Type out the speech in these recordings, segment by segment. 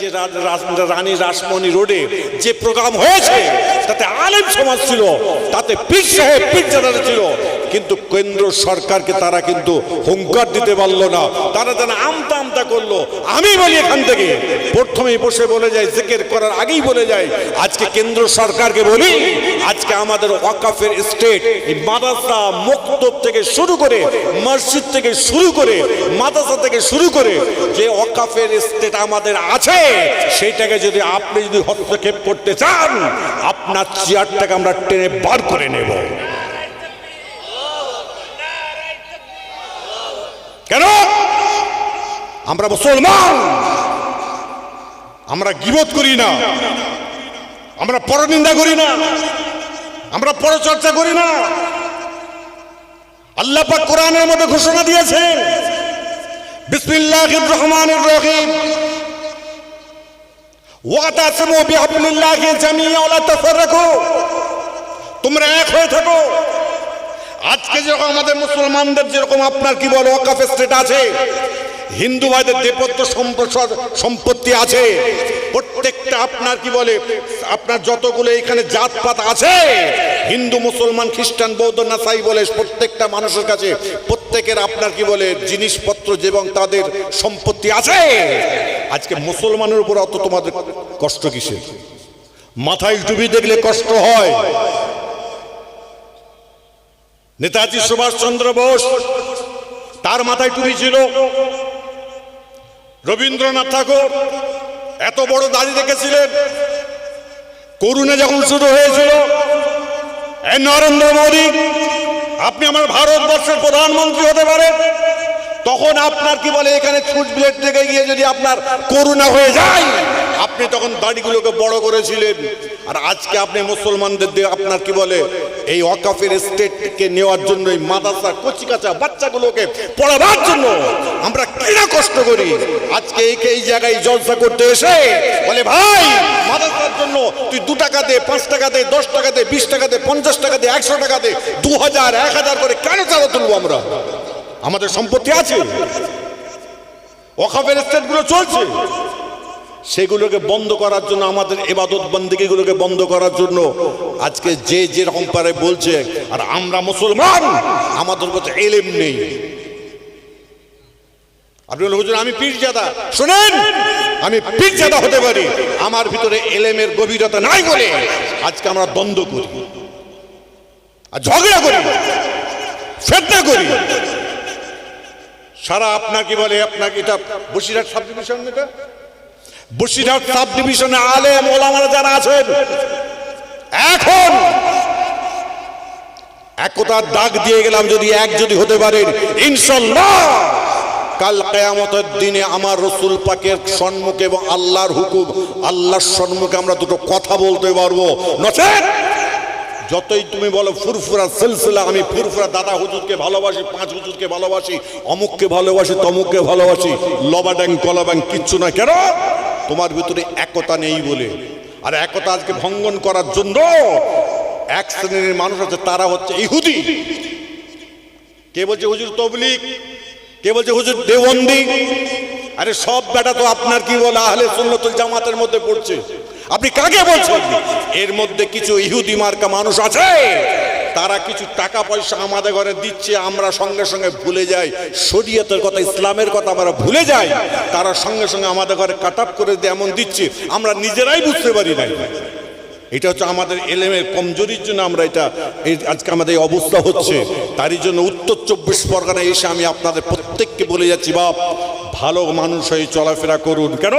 যে রানী রাসমণি রোডে যে প্রোগ্রাম হয়েছে, তাতে আলেম সমাজ ছিল, তাতে ছিল, কিন্তু কেন্দ্র সরকারকে তারা কিন্তু হুঙ্কার দিতে না। তারা যেন আমতা আমতা করল। আমি বলি এখান থেকে, প্রথমেই বসে বলে জেকের করার আগেই বলে আজকে কেন্দ্র সরকারকে বলি, আজকে আমাদের ওয়াকাফের স্টেট, এই মাদ্রাসা মক্তব থেকে শুরু করে, মসজিদ থেকে শুরু করে, মাদ্রাসা থেকে শুরু করে, যে ওয়াকাফের স্টেট আমাদের আছে। সেইটাকে যদি আপনি যদি হস্তক্ষেপ করতে চান, আপনার চেয়ারটাকে আমরা টেনে বার করে নেব। কেন? আমরা মুসলমান। আমরা গিবত করি না। আমরা পরনিন্দা করি না। আমরা পরচর্চা করি না। আল্লাহ পাক কোরআনের মধ্যে ঘোষণা দিয়েছেন, বিসমিল্লাহির রহমানির রহিম। ওয়াতাসিমু বিহাবলিল্লাহি জামিয়া ওয়া লা তাফাররাকু। তোমরা এক হয়ে থাকো। আজকে যেরকম আমাদের মুসলমানদের যেরকম আপনার কি বলো, ওয়াকাফ স্টেট আছে, হিন্দু ভাইদের সম্প্রসার- সম্পত্তি আছে, প্রত্যেকটা আপনার কি বলে, আপনার যতগুলো এখানে জাতপাত আছে, হিন্দু, মুসলমান, খ্রিস্টান, বৌদ্ধ, নাসাই বলে প্রত্যেকটা মানুষের কাছে প্রত্যেকের আপনার কি বলে, জিনিসপত্র এবং তাদের সম্পত্তি আছে। আজকে মুসলমানের উপর অত তোমাদের কষ্ট কিসের? মাথায় টুপি দেখলে কষ্ট হয়। নেতাজি সুভাষচন্দ্র বোস, তার মাথায় টুপি ছিল। রবীন্দ্রনাথ ঠাকুর এত বড় দাড়ি রেখেছিলেন করুণা যখন শুরু হয়েছিল নরেন্দ্র মোদী, আপনি আমার ভারতবর্ষের প্রধানমন্ত্রী হতে পারেন। তখন আপনার কি বলে, এখানে ছুট ব্লেড থেকে গিয়ে যদি আপনার করুণা হয়ে যায়, আপনি তখন দাড়িগুলোকে বড় করেছিলেন। আর আজকে আপনি মুসলমানদের দিয়ে আপনার কি বলে, এই ওয়াকাফের স্টেটকে নেওয়ার জন্য, এই মাদ্রাসা, কচিকাচা বাচ্চাগুলোকে পড়াবার জন্য আমরা কিনা কষ্ট করি। আজকে এই এই জায়গায় জলসা করতে এসে বলে, ভাই, মাদ্রাসার জন্য তুই দু টাকা দে, পাঁচ টাকা দে, দশ টাকা দে, বিশ টাকা দে, পঞ্চাশ টাকা দে, একশো টাকা দে দু হাজার এক হাজার করে কেন চাঁদা তুলবো আমরা? আমাদের সম্পত্তি আছে। ওয়াকাফের স্টেটগুলো চলছে। সেগুলোকে বন্ধ করার জন্য আমাদের এবাদত বন্দিগুলোকে বন্ধ করার জন্য আজকে যে যেরকম পারে বলছে, আর আমরা মুসলমান, আমাদের কাছে এলেম নেই। আপনি হুজুর, আমি পীরজাদা। শুনেন, আমি পীরজাদা হতে পারি। আমার ভিতরে এলেমের গভীরতা নাই বলে আজকে আমরা দ্বন্দ্ব করি, আর ঝগড়া করি, ফেতনা করি। সারা আপনার কি বলে আপনাকে এটা বসিরহাট সাব ডিভিশন এটা বসিরহাট সাব ডিভিশনে আলেম, ওলামারা যারা আছেন, এখন একতার ডাক দিয়ে গেলাম যদি এক যদি হতে পারেন ইনশাল্লাহ কাল কেয়ামতের দিনে আমার রসুল পাকের সম্মুখে এবং আল্লাহর হুকুম, আল্লাহর সম্মুখে আমরা দুটো কথা বলতে পারব। নচেত যতই তুমি বলো ফুরফুরা সিলসিলা, আমি ফুরফুরা দাদা হুজুরকে ভালোবাসি, পাঁচ হুজুরকে ভালোবাসি, অমুককে ভালোবাসি, তমুককে ভালোবাসি লবা ড্যাং কলা ব্যাং কিচ্ছু না কেন? তোমার ভিতরে একতা নেই বলে। আর একতা আজকে ভঙ্গন করার জন্য এক শ্রেণির মানুষ আছে, তারা হচ্ছে ইহুদি। কে বলছে হুজুর তবলিক কে বলছে হুজুর দেওবন্দি? আরে সব বেটা তো আপনার কি বলে? আহলে সুন্নতুল জামাতের মধ্যে পড়ছে। আপনি কাকে বলছেন? এর মধ্যে কিছু ইহুদি মার্কা মানুষ আছে। তারা কিছু টাকা পয়সা আমাদের ঘরে দিচ্ছে, আমরা সঙ্গে সঙ্গে ভুলে যাই। শরীয়তের কথা, ইসলামের কথা আমরা ভুলে যাই। তারা সঙ্গে সঙ্গে আমাদের ঘরে কাট আপ করে দিয়ে এমন দিচ্ছে, আমরা নিজেরাই বুঝতে পারি না এটা হচ্ছে আমাদের এলেমের কমজোরির জন্য আমরা এটা আজকে আমাদের এই অবস্থা হচ্ছে। তারই জন্য উত্তর চব্বিশ পরগনায় এসে আমি আপনাদের প্রত্যেককে বলে যাচ্ছি, বাপ, ভালো মানুষ হয়ে চলাফেরা করুন। কেন?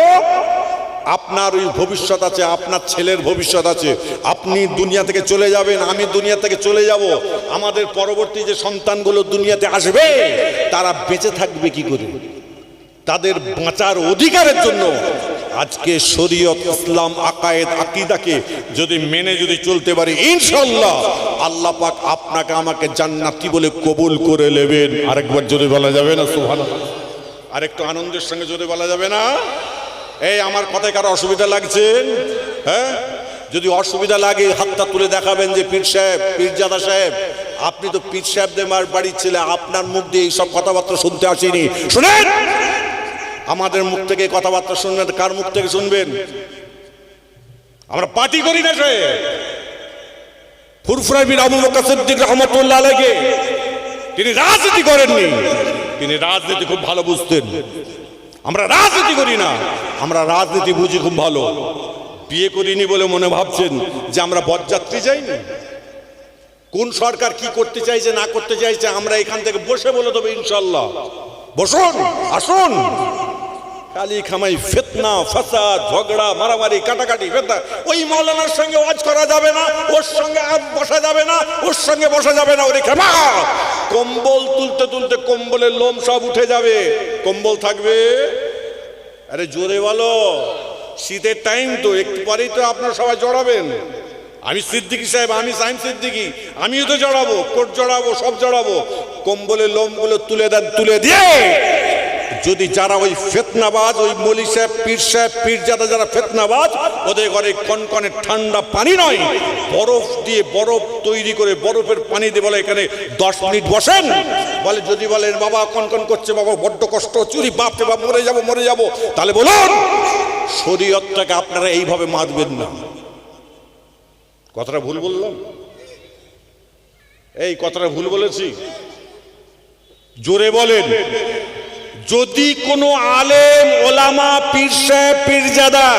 আপনার ওই ভবিষ্যৎ আছে, আপনার ছেলের ভবিষ্যৎ আছে। আপনি দুনিয়া থেকে চলে যাবেন, আমি দুনিয়া থেকে চলে যাব। আমাদের পরবর্তী যে সন্তানগুলো দুনিয়াতে আসবে, তারা বেঁচে থাকবে কি করে? তাদের বাঁচার অধিকারের জন্য আজকে শরীয়ত, ইসলাম, আকায়েদ, আকিদাকে যদি মেনে যদি চলতে পারি ইনশাল্লাহ আল্লাহ পাক আপনাকে আমাকে জান্নাতি বলে কবুল করে নেবেন। আরেকবার যদি বলা যাবে না? সুহান আরেকটু আনন্দের সঙ্গে যদি বলা যাবে না? এই আমার কথায় কারও অসুবিধা লাগছে? হ্যাঁ? যদি অসুবিধা লাগে হাতটা তুলে দেখাবেন যে পীর সাহেব, পীরজাদা সাহেব, আপনি তো পীর সাহেবদের মার বাড়ির ছেলে, আপনার মুখ দিয়ে এইসব কথাবার্তা শুনতে আসেনি। শুনেন! আমাদের মুখ থেকে কথাবার্তা শুনবেন কার মুখ থেকে শুনবেন? আমরা পার্টি করি না সে। ফুরফুরাবির আবু বকর সিদ্দিক রহমতুল্লাহ আলাইকে তিনি রাজনীতি করেননি। তিনি রাজনীতি খুব ভালো বুঝতেন। আমরা রাজনীতি করি না। আমরা রাজনীতি বুঝি খুব ভালো। বিয়ে করিনি বলে মনে ভাবছেন যে আমরা বরযাত্রী যাইনি? কোন সরকার কি করতে চাইছে, না করতে চাইছে, আমরা এখান থেকে বসে বলে দেবো ইনশাল্লাহ বসুন, আসুন। কালি খামাই, ফেতনা, ফাসাদ, ঝগড়া, মারামারি, কাটাকাটি, ফেতনা, ওই মৌলানার সঙ্গে ওয়াজ করা যাবে না, ওর সঙ্গে আর বসা যাবে না, ওর সঙ্গে বসা যাবে না, ওরে খেমা কম্বল তুলতে তুলতে কম্বলের লোম সব উঠে যাবে। কম্বল থাকবে? আরে জোরে বলো। শীতের টাইম তো, একটু পরেই তো আপনারা সবাই জড়াবেন। আমি সিদ্দিকি সাহেব, আমি সাইম সিদ্দিকি, আমিও তো জড়াবো, কোট জড়াবো, সব জড়াবো। কম্বলের লোমগুলো তুলে দেন, তুলে দিয়ে। যদি যারা ওই ফেতনাবাজ, ওই মলি সাহেব, পীর সাহেব পীর যারা যারা ফেতনাবাজ ওদের ঘরে কনকনে ঠান্ডা পানি নয়, বরফ দিয়ে বরফ তৈরি করে বরফের পানি দিয়ে বলে এখানে দশ মিনিট বসেন। বলে, যদি বলেন বাবা, কনকন করছে, বাবা, বড্ড কষ্ট, চুরি বাপরে বাপ, মরে যাব মরে যাব। তাহলে বলুন, শরীয়তটাকে আপনারা এইভাবে মারবেন না। কথাটা ভুল বললাম? এই কথাটা ভুল বলেছি? জোরে বলেন, যদি কোনো আলেম, ওলামা, পীর সাহেব, পীরজাদা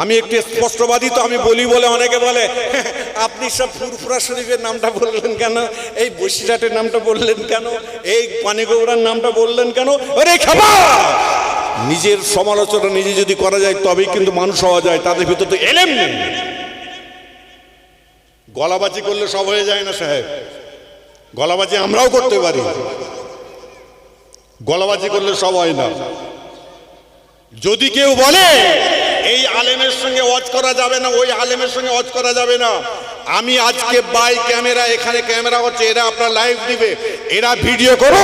আমি একটু স্পষ্টবাদী তো আমি বলি বলে অনেকে বলে, আপনি সব ফুরফুরা শরীফের নামটা বললেন কেন? এই বসিরহাটের নামটা বললেন কেন? এই পানিগৌড়ার নামটা বললেন কেন? নিজের সমালোচনা নিজে যদি করা যায়, তবেই কিন্তু মানুষ হওয়া যায়, তাদের ভিতর তো এলেম গলাবাজি করলে সব হয়ে যায় না সাহেব। গলাবাজি আমরাও করতে পারি। গলাবাজি করলে সব হয় না। যদি কেউ বলে এই আলেমের সঙ্গে ওয়াজ করা যাবে না, ওই আলেমের সঙ্গে ওয়াজ করা যাবে না। আমি আজকে বাই ক্যামেরা এখানে ক্যামেরা হচ্ছে, এরা আপনার লাইভ দিবে। এরা ভিডিও করো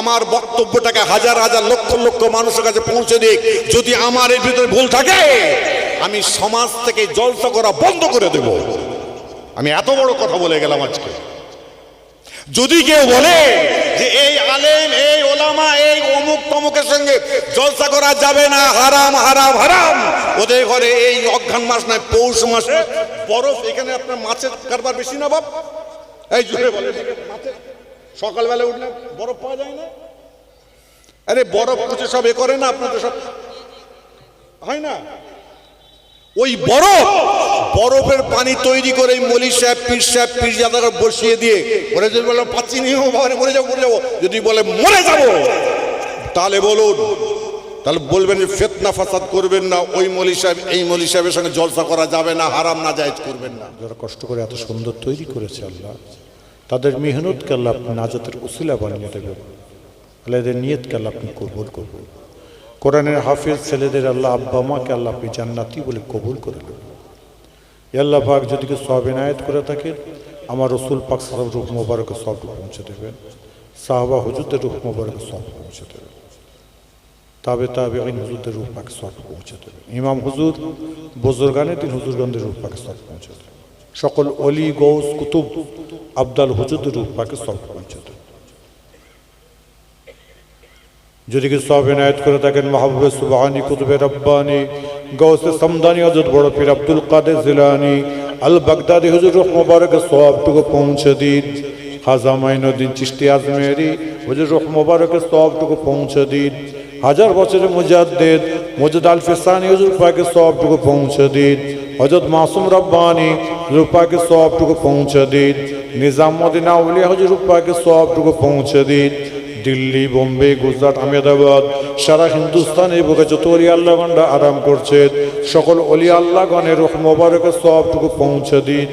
আমার বক্তব্যটাকে হাজার হাজার লক্ষ লক্ষ মানুষের কাছে পৌঁছে দিক। যদি আমার এর ভিতরে ভুল থাকে, আমি সমাজ থেকে জলসা করা বন্ধ করে দেব। আমি এত বড় কথা বলে গেলাম আজকে। যদি কেউ বলে যে এই আলেম, এই ওলামা, এই অমুক তমুকের সঙ্গে জলসা করা যাবে না, হারাম হারাম হারাম, ওদের ঘরে এই অজ্ঞান মাস নয়, পৌষ মাসে বরফ, এখানে আপনার মাছের কারবার বেশি না, বাপ? এই জুড়ে বলে, সকালবেলা উঠলে বরফ পাওয়া যায় না? আরে, বরফ কুচে সব এ করে না, আপনাদের সব হয় না? ওই বরফ, বরফের পানি তৈরি করে মলি সাহেব, পীর সাহেব, পীর জাদাকে বসিয়ে দিয়ে ওরা যদি বলে পাচ্ছি নি মরে যাব মরে যাব। যদি বলে মরে যাব, তাহলে বলুন, তাহলে বলবেন যে ফেতনা ফাসাদ করবেন না, ওই মলি সাহেব, এই মলি সাহেবের সঙ্গে জলসা করা যাবে না, হারাম না, জায়েজ করবেন না। যারা কষ্ট করে এত সুন্দর তৈরি করেছে আল্লাহ, তাদের মেহনতকে আল্লাহ আপনি নাজাতের উসিলা বানিয়ে দেবেন। আল্লাহ এদের নিয়তকে আল্লাহ আপনি কবুল করবেন কোরআনের হাফিজ ছেলেদের আল্লাহ আব্বা মাকে আল্লাহ আপনি জান্নাতি বলে কবুল করে নেবেন। আল্লাহ পাক যদি কেউ সব এনায়ত করে থাকে, আমার রসুল পাক সাহেব রুখ মোবারকে সব পৌঁছে দেবেন। সাহবা হুজুরদের রুখ মোবারকে সব পৌঁছে দেবেন। তাবে তাবে আইন হুজুরদের রূপ পাকে সব পৌঁছে দেবেন। ইমাম হুজুর বুজুর্গানে তিন হুজুরগন্ধের রূপ পাকে সব পৌঁছে দেবে সকল অলি গৌস কুতুব, আবদাল হুজুরদের রূপ পাকে সব পৌঁছে দেবে যদি কিছু সব এনায়ত করে থাকেন, মাহবুবে সুবাহানি, কুতুবে রব্বানি গৌসে সমদানি হজরত বড় পীর আব্দুল কাদের জিলানি আল বাগদাদি হুজুর রুহ সবটুকু পৌঁছে দিন। খাজা মাইনুদ্দিন চিস্তি আজমেরি হুজুর রুহ সবটুকু পৌঁছে দিন। হাজার বছরের মুজাদ্দেদ মুজাদ আল ফিসানি হুজুর পাকে সবটুকু পৌঁছে দিন। হজরত মাসুম রব্বানি হুজুর সবটুকু পৌঁছে দিন। নিজাম মদিনা উলিয়া হুজুর পাকে সবটুকু পৌঁছে দিন। দিল্লি, বোম্বে, গুজরাট, আহমেদাবাদ, সারা হিন্দুস্তানে বুকে যত অলি আল্লাহগণরা আরাম করছে, সকল অলি আল্লাহগণের রুখ মোবারকে সবটুকু পৌঁছে দিন।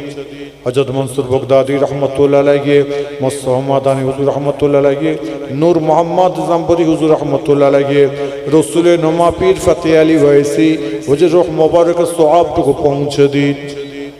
হজরত মনসুর বগদাদি রহমতুল্লাহ আলাইহি মোহাম্মদ আনী হুজুর রহমতুল্লাহ লাগিয়ে নূর মোহাম্মদ জাম্বরি হুজুর রহমতুল্লাহ আলাইহি, রসুলের নোমা পীর ফতে আলী ওয়াইসি, হুজুর রুখ মোবারকে সবটুকু পৌঁছে দিন।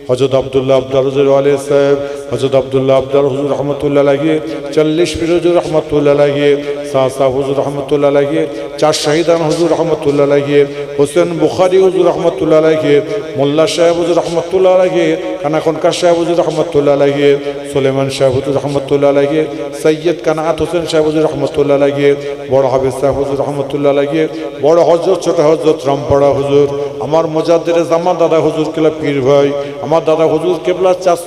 হজরত আবদুল্লাহ আবদার হুজুর আলী সাহেব হজরত আবদুল্লাহ আবদার হুজুর রহমতুল্লাহ লাগিয়ে চল্লিশ পীর হুজুর রহমতুল্লাহ লাগিয়ে শাহ সাহ হুজুর রহমতুল্লাহ লাগিয়ে চার শাহিদান হুজুর রহমতুল্লাহ লাগিয়ে হোসেন বুখারি হুজুর রহমতুল্লাহ লাগিয়ে মোল্লা সাহেব হুজুর রহমতুল্লাহ লাগিয়ে কানাখনকার সাহেব হুজুর রহমতুল্লাহ লাগিয়ে সুলেমান সাহেব হুজুর রহমতুল্লাহ লাগিয়ে সৈয়দ কানাত হোসেন সাহেব হুজুর রহমতুল্লাহ লাগিয়ে বড় হাফিজ সাহেব হুজুর রহমতুল্লাহ লাগিয়ে বড় হজরত ছোট হজরত রামপাড়া হুজুর আমার মজাদ্দের জামা দাদা হজুর কেলা পীর ভাই আমার দাদা হজুর কেবলা চাষ